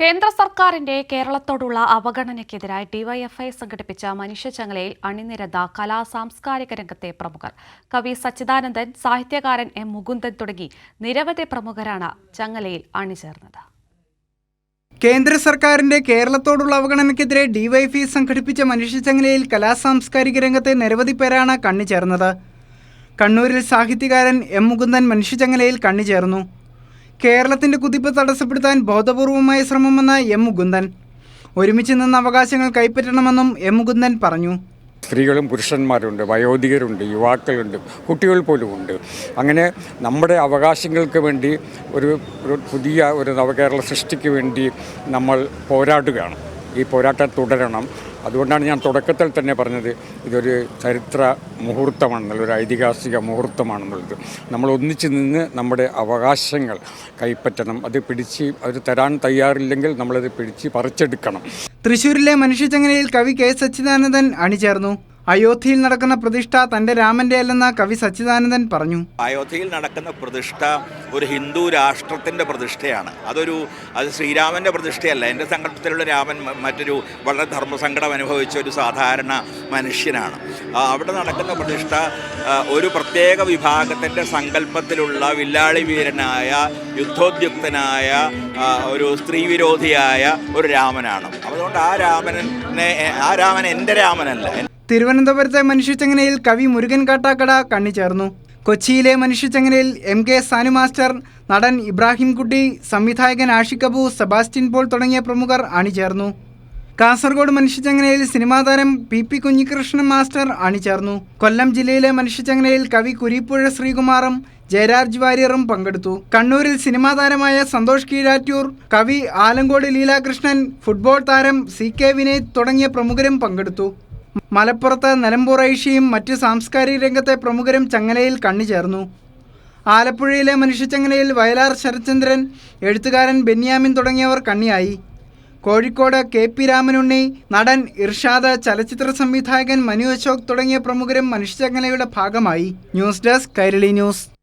കേന്ദ്ര സർക്കാരിന്റെ കേരളത്തോടുള്ള അവഗണനയ്ക്കെതിരായി ഡിവൈഎഫ്ഐ സംഘടിപ്പിച്ച മനുഷ്യചങ്ങലയിൽ അണിനിരന്ന കലാ സാംസ്കാരിക രംഗത്തെ പ്രമുഖർ. കവി സച്ചിദാനന്ദൻ സാഹിത്യകാരൻ എം മുകുന്ദൻ തുടങ്ങി നിരവധി പ്രമുഖരാണ് ചങ്ങലയിൽ അണിചേർന്നത്. കേന്ദ്ര സർക്കാരിന്റെ കേരളത്തോടുള്ള അവഗണനയ്ക്കെതിരെ ഡിവൈഎഫ്ഐ സംഘടിപ്പിച്ച മനുഷ്യചങ്ങലയിൽ കലാസാംസ്കാരിക രംഗത്തെ നിരവധി പേരാണ് കണ്ണിച്ചേർന്നത് കണ്ണൂരിൽ സാഹിത്യകാരൻ എം മുകുന്ദൻ മനുഷ്യചങ്ങലയിൽ കണ്ണിച്ചേർന്നു കേരളത്തിന്റെ കുതിപ്പ് തടസ്സപ്പെടുത്താൻ ബോധപൂർവമായ ശ്രമമെന്ന് എം മുകുന്ദൻ. ഒരുമിച്ച് നിന്ന് അവകാശങ്ങൾ കൈപ്പറ്റണമെന്നും എം മുകുന്ദൻ പറഞ്ഞു. സ്ത്രീകളും പുരുഷന്മാരുണ്ട് വയോധികരുണ്ട് യുവാക്കളുണ്ട് കുട്ടികൾ പോലും ഉണ്ട്. അങ്ങനെ നമ്മുടെ അവകാശങ്ങൾക്ക് വേണ്ടി ഒരു പുതിയ ഒരു നവകേരള സൃഷ്ടിക്ക് വേണ്ടി നമ്മൾ പോരാടുകയാണ്. ഈ പോരാട്ടം തുടരണം. അതുകൊണ്ടാണ് ഞാൻ തുടക്കത്തിൽ തന്നെ പറഞ്ഞത് ഇതൊരു ചരിത്ര മുഹൂർത്തമാണെന്നുള്ളത് ഒരു ഐതിഹാസിക മുഹൂർത്തമാണെന്നുള്ളത്. നമ്മൾ ഒന്നിച്ച് നിന്ന് നമ്മുടെ അവകാശങ്ങൾ കൈപ്പറ്റണം. അത് പിടിച്ച് അത് തരാൻ തയ്യാറില്ലെങ്കിൽ നമ്മളത് പിടിച്ച് പറിച്ചെടുക്കണം. തൃശ്ശൂരിലെ മനുഷ്യചങ്ങലയിൽ കവി കെ. സച്ചിദാനന്ദൻ അണിചേർന്നു. അയോധ്യയിൽ നടക്കുന്ന പ്രതിഷ്ഠ തന്റെ രാമന്റെ അല്ലെന്ന് കവി സച്ചിദാനന്ദൻ പറഞ്ഞു. അയോധ്യയിൽ നടക്കുന്ന പ്രതിഷ്ഠ ഒരു ഹിന്ദു രാഷ്ട്രത്തിന്റെ പ്രതിഷ്ഠയാണ്. അതൊരു അത് ശ്രീരാമന്റെ പ്രതിഷ്ഠയല്ല. എന്റെ സങ്കല്പത്തിലുള്ള രാമൻ മറ്റൊരു വളരെ ധർമ്മസങ്കടം അനുഭവിച്ച ഒരു സാധാരണ മനുഷ്യനാണ്. അവിടെ നടക്കുന്ന പ്രതിഷ്ഠ ഒരു പ്രത്യേക വിഭാഗത്തിന്റെ സങ്കല്പത്തിലുള്ള വില്ലാളി വീരനായ യുദ്ധോദ്യുക്തനായ ഒരു സ്ത്രീവിരോധിയായ ഒരു രാമനാണ്. അതുകൊണ്ട് ആ രാമനെ ആ രാമൻ എന്റെ രാമനല്ല. തിരുവനന്തപുരത്തെ മനുഷ്യച്ചങ്ങനയിൽ കവി മുരുകൻ കാട്ടാക്കട കണ്ണി ചേർന്നു. കൊച്ചിയിലെ മനുഷ്യച്ചങ്ങനയിൽ എം കെ സാനു മാസ്റ്റർ നടൻ ഇബ്രാഹിം കുട്ടി സംവിധായകൻ ആഷിഖ് അബു സെബാസ്റ്റ്യൻ പോൾ തുടങ്ങിയ പ്രമുഖർ അണിചേർന്നു കാസർഗോഡ് മനുഷ്യച്ചങ്ങനയിൽ സിനിമാ താരം പി പി കുഞ്ഞികൃഷ്ണൻ മാസ്റ്റർ അണിചേർന്നു കൊല്ലം ജില്ലയിലെ മനുഷ്യച്ചങ്ങനയിൽ കവി കുരിപ്പുഴ ശ്രീകുമാറും ജയരാജ് വാര്യറും പങ്കെടുത്തു. കണ്ണൂരിൽ സിനിമാ താരമായ സന്തോഷ് കീഴാറ്റൂർ കവി ആലങ്കോട് ലീലാകൃഷ്ണൻ ഫുട്ബോൾ താരം സി കെ വിനയ് തുടങ്ങിയ പ്രമുഖരും പങ്കെടുത്തു. മലപ്പുറത്ത് നിലമ്പൂറൈഷിയും മറ്റ് സാംസ്കാരിക രംഗത്തെ പ്രമുഖരും ചങ്ങലയിൽ കണ്ണിച്ചേർന്നു ആലപ്പുഴയിലെ മനുഷ്യച്ചങ്ങലയിൽ വയലാർ ശരത്ചന്ദ്രൻ എഴുത്തുകാരൻ ബെന്യാമിൻ തുടങ്ങിയവർ കണ്ണിയായി. കോഴിക്കോട് കെ പി രാമനുണ്ണി നടൻ ഇർഷാദ് ചലച്ചിത്ര സംവിധായകൻ മനു അശോക് തുടങ്ങിയ പ്രമുഖരും മനുഷ്യചങ്ങലയുടെ ഭാഗമായി. News desk Kairali news.